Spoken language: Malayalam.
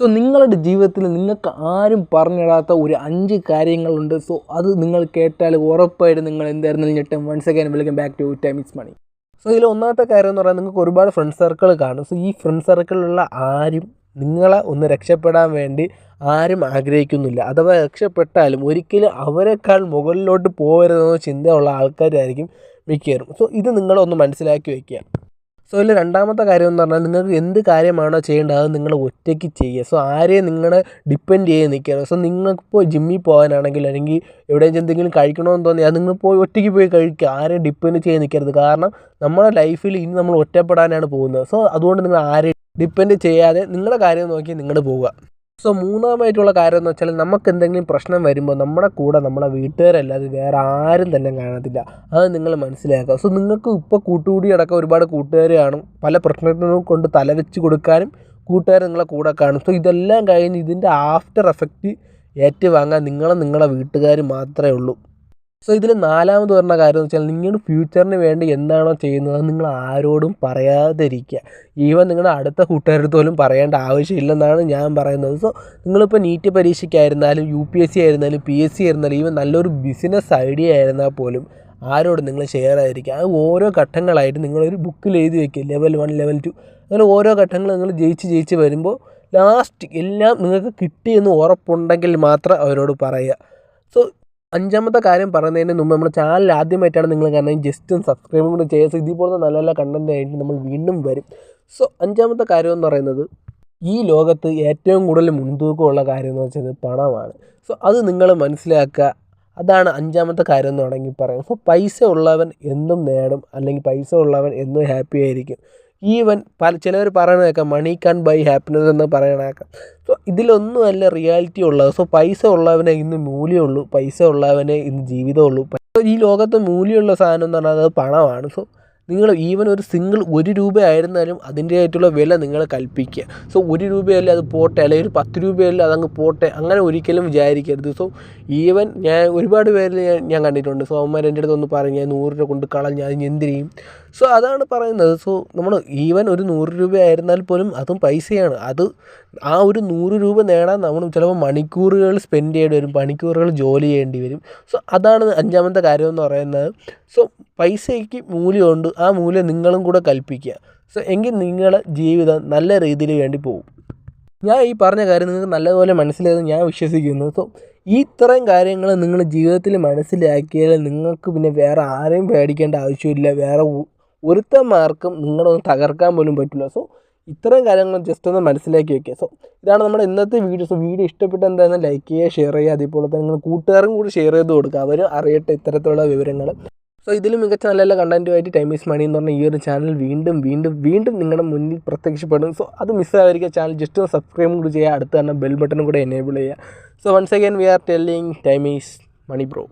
സോ നിങ്ങളുടെ ജീവിതത്തിൽ നിങ്ങൾക്ക് ആരും പറഞ്ഞിടാത്ത ഒരു അഞ്ച് കാര്യങ്ങളുണ്ട്. സോ അത് നിങ്ങൾ കേട്ടാൽ ഉറപ്പായിട്ടും നിങ്ങൾ എന്തായിരുന്നാലും ഞെട്ടും once again welcome back to time it's money so ഇതിൽ ഒന്നാമത്തെ കാര്യം എന്ന് പറയാൻ നിങ്ങൾക്ക് ഒരുപാട് ഫ്രണ്ട് സർക്കിൾ കാണും. സോ ഈ ഫ്രണ്ട് സർക്കിളിലുള്ള ആരും നിങ്ങളെ ഒന്ന് രക്ഷപ്പെടാൻ വേണ്ടി ആരും ആഗ്രഹിക്കുന്നില്ല. അഥവാ രക്ഷപ്പെട്ടാലും ഒരിക്കലും അവരെക്കാൾ മുകളിലോട്ട് പോകരുതെന്ന ചിന്തയുള്ള ആൾക്കാരായിരിക്കും മിക്കവരും. സോ ഇത് നിങ്ങളൊന്ന് മനസ്സിലാക്കി വയ്ക്കുക. സോ ഇതിൽ രണ്ടാമത്തെ കാര്യം എന്ന് പറഞ്ഞാൽ നിങ്ങൾക്ക് എന്ത് കാര്യമാണോ ചെയ്യേണ്ടത് അത് നിങ്ങൾ ഒറ്റയ്ക്ക് ചെയ്യുക. സോ ആരെയും നിങ്ങളെ ഡിപ്പെൻഡ് ചെയ്ത് നിൽക്കരുത്. സോ നിങ്ങൾക്കിപ്പോൾ ജിമ്മിൽ പോകാനാണെങ്കിൽ അല്ലെങ്കിൽ എവിടെയും എന്തെങ്കിലും കഴിക്കണമെന്ന് തോന്നി അത് നിങ്ങൾ പോയി ഒറ്റയ്ക്ക് പോയി കഴിക്കുക. ആരെയും ഡിപ്പെൻഡ് ചെയ്ത് നിൽക്കരുത്. കാരണം നമ്മുടെ ലൈഫിൽ ഇനി നമ്മൾ ഒറ്റപ്പെടാനാണ് പോകുന്നത്. സോ അതുകൊണ്ട് നിങ്ങൾ ആരെയും ഡിപ്പെൻഡ് ചെയ്യാതെ നിങ്ങളുടെ കാര്യം നോക്കി നിങ്ങൾ പോവുക. സോ മൂന്നാമായിട്ടുള്ള കാര്യം എന്ന് വെച്ചാൽ നമുക്ക് എന്തെങ്കിലും പ്രശ്നം വരുമ്പോൾ നമ്മുടെ കൂടെ നമ്മളെ വീട്ടുകാരല്ലാതെ വേറെ ആരും തന്നെ കാണത്തില്ല. അത് നിങ്ങൾ മനസ്സിലാക്കുക. സോ നിങ്ങൾക്ക് ഇപ്പോൾ കൂട്ടുകൂടി അടക്കം ഒരുപാട് കൂട്ടുകാർ കാണും. പല പ്രശ്നത്തിനും കൊണ്ട് തലവെച്ച് കൊടുക്കാനും കൂട്ടുകാർ നിങ്ങളെ കൂടെ കാണും. സോ ഇതെല്ലാം കഴിഞ്ഞ് ഇതിന്റെ ആഫ്റ്റർ എഫക്റ്റ് ഏറ്റുവാങ്ങാൻ നിങ്ങളും നിങ്ങളുടെ വീട്ടുകാർ മാത്രമേ ഉള്ളൂ. സോ ഇതിൽ നാലാമത് പറഞ്ഞ കാര്യം എന്ന് വെച്ചാൽ നിങ്ങൾ ഫ്യൂച്ചറിന് വേണ്ടി എന്താണോ ചെയ്യുന്നത് അത് നിങ്ങൾ ആരോടും പറയാതിരിക്കുക. ഈവൻ നിങ്ങളുടെ അടുത്ത കൂട്ടുകാരടുത്ത് പോലും പറയേണ്ട ആവശ്യമില്ലെന്നാണ് ഞാൻ പറയുന്നത്. സോ നിങ്ങളിപ്പോൾ നീറ്റ് പരീക്ഷയ്ക്കായിരുന്നാലും യു പി എസ് സി ആയിരുന്നാലും പി എസ് സി ആയിരുന്നാലും ഈവൻ നല്ലൊരു ബിസിനസ് ഐഡിയ ആയിരുന്നാൽ പോലും ആരോടും നിങ്ങൾ ഷെയർ ആയിരിക്കുക. അത് ഓരോ ഘട്ടങ്ങളായിട്ട് നിങ്ങളൊരു ബുക്കിൽ എഴുതി വയ്ക്കുക ലെവൽ വൺ ലെവൽ ടു അങ്ങനെ ഓരോ ഘട്ടങ്ങൾ നിങ്ങൾ ജയിച്ച് ജയിച്ച് വരുമ്പോൾ ലാസ്റ്റ് എല്ലാം നിങ്ങൾക്ക് കിട്ടിയെന്ന് ഉറപ്പുണ്ടെങ്കിൽ മാത്രം അവരോട് പറയുക. സോ അഞ്ചാമത്തെ കാര്യം പറയുന്നതിന് മുമ്പ് നമ്മുടെ ചാനൽ ആദ്യമായിട്ടാണ് നിങ്ങൾ കാരണം ജസ്റ്റ് സബ്സ്ക്രൈബും കൂടെ ചെയ്യുക. സോ ഇതുപോലത്തെ നല്ല നല്ല കണ്ടന്റ് ആയിട്ട് നമ്മൾ വീണ്ടും വരും. സോ അഞ്ചാമത്തെ കാര്യം എന്ന് പറയുന്നത് ഈ ലോകത്ത് ഏറ്റവും കൂടുതൽ മുൻതൂക്കമുള്ള കാര്യം എന്ന് വെച്ചാൽ പണമാണ്. സോ അത് നിങ്ങൾ മനസ്സിലാക്കുക. അതാണ് അഞ്ചാമത്തെ കാര്യം എന്ന് വേണമെങ്കിൽ പറയാം. സോ പൈസ ഉള്ളവൻ എന്നും നേടും അല്ലെങ്കിൽ പൈസ ഉള്ളവൻ എന്നും ഹാപ്പി ആയിരിക്കും. ഈവൻ പല ചിലവർ കേൾക്കാം മണി കാൻ ബൈ ഹാപ്പിനെസ് എന്ന് പറയണ കേൾക്കാം. സോ ഇതിലൊന്നുമല്ല റിയാലിറ്റി ഉള്ളത്. സോ പൈസ ഉള്ളവനെ ഇന്ന് മൂല്യമുള്ളൂ പൈസ ഉള്ളവനെ ഇന്ന് ജീവിതമുള്ളൂ ഈ ലോകത്ത് മൂല്യമുള്ള സാധനം എന്ന് പറഞ്ഞാൽ അത് പണമാണ്. സോ നിങ്ങൾ ഈവൻ ഒരു സിംഗിൾ ഒരു രൂപ ആയിരുന്നാലും വില നിങ്ങൾ കൽപ്പിക്കുക. സോ ഒരു രൂപയല്ലേ അത് പോട്ടെ അല്ലെങ്കിൽ ഒരു പത്ത് രൂപയല്ലേ അതങ്ങ് പോട്ടെ അങ്ങനെ ഒരിക്കലും വിചാരിക്കരുത്. സോ ഈവൻ ഞാൻ ഒരുപാട് പേരിൽ ഞാൻ കണ്ടിട്ടുണ്ട്. സോ അവന്മാർ എന്റെ അടുത്ത് ഒന്ന് പറയും ഞാൻ നൂറ് രൂപ കൊണ്ട് കളഞ്ഞ ഞാൻ എന്ത് ചെയ്യും? സോ അതാണ് പറയുന്നത്. സോ നമ്മൾ ഈവൻ ഒരു നൂറ് രൂപ ആയിരുന്നാൽ പോലും അതും പൈസയാണ്. അത് ആ ഒരു നൂറ് രൂപ നേടാൻ നമ്മൾ ചിലപ്പോൾ മണിക്കൂറുകൾ സ്പെൻഡ് ചെയ്യേണ്ടി വരും മണിക്കൂറുകൾ ജോലി ചെയ്യേണ്ടി വരും. സോ അതാണ് അഞ്ചാമത്തെ കാര്യം എന്ന് പറയുന്നത്. സോ പൈസയ്ക്ക് മൂല്യമുണ്ട്. ആ മൂല്യം നിങ്ങളും കൂടെ കൽപ്പിക്കുക. സോ എങ്കിൽ നിങ്ങളെ ജീവിതം നല്ല രീതിയിൽ വേണ്ടി പോകും. ഞാൻ ഈ പറഞ്ഞ കാര്യം നിങ്ങൾക്ക് നല്ലതുപോലെ മനസ്സിലായെന്ന് ഞാൻ വിശ്വസിക്കുന്നു. സോ ഈ ഇത്രയും കാര്യങ്ങൾ നിങ്ങൾ ജീവിതത്തിൽ മനസ്സിലാക്കിയാൽ നിങ്ങൾക്ക് പിന്നെ വേറെ ആരെയും പേടിക്കേണ്ട ആവശ്യമില്ല. വേറെ ഒരുത്തന്മാർക്കും നിങ്ങളൊന്ന് തകർക്കാൻ പോലും പറ്റില്ല. സോ ഇത്രയും കാര്യങ്ങൾ ജസ്റ്റ് ഒന്ന് മനസ്സിലാക്കി വെക്കുക. സോ ഇതാണ് നമ്മുടെ ഇന്നത്തെ വീഡിയോ സോ വീഡിയോ ഇഷ്ടപ്പെട്ട എന്തായാലും ലൈക്ക് ചെയ്യുക ഷെയർ ചെയ്യുക. അതേപോലെ തന്നെ നിങ്ങൾ കൂട്ടുകാരും കൂടി ഷെയർ ചെയ്ത് കൊടുക്കുക. അവർ അറിയട്ടെ ഇത്തരത്തിലുള്ള വിവരങ്ങൾ സോ ഇതിൽ മികച്ച നല്ല നല്ല കണ്ടന്റുമായിട്ട് ടൈം ഈസ് മണി എന്ന് പറഞ്ഞ ഈ ഒരു ചാനൽ വീണ്ടും വീണ്ടും വീണ്ടും നിങ്ങളുടെ മുന്നിൽ പ്രത്യക്ഷപ്പെടും. സോ അത് മിസ്സായിരിക്കുക ചാനൽ ജസ്റ്റ് ഒന്ന് സബ്സ്ക്രൈബ് കൂടി ചെയ്യുക. അടുത്ത് തന്നെ ബെൽ ബട്ടണും കൂടെ എനേബിൾ ചെയ്യുക. So once again we are telling time is money bro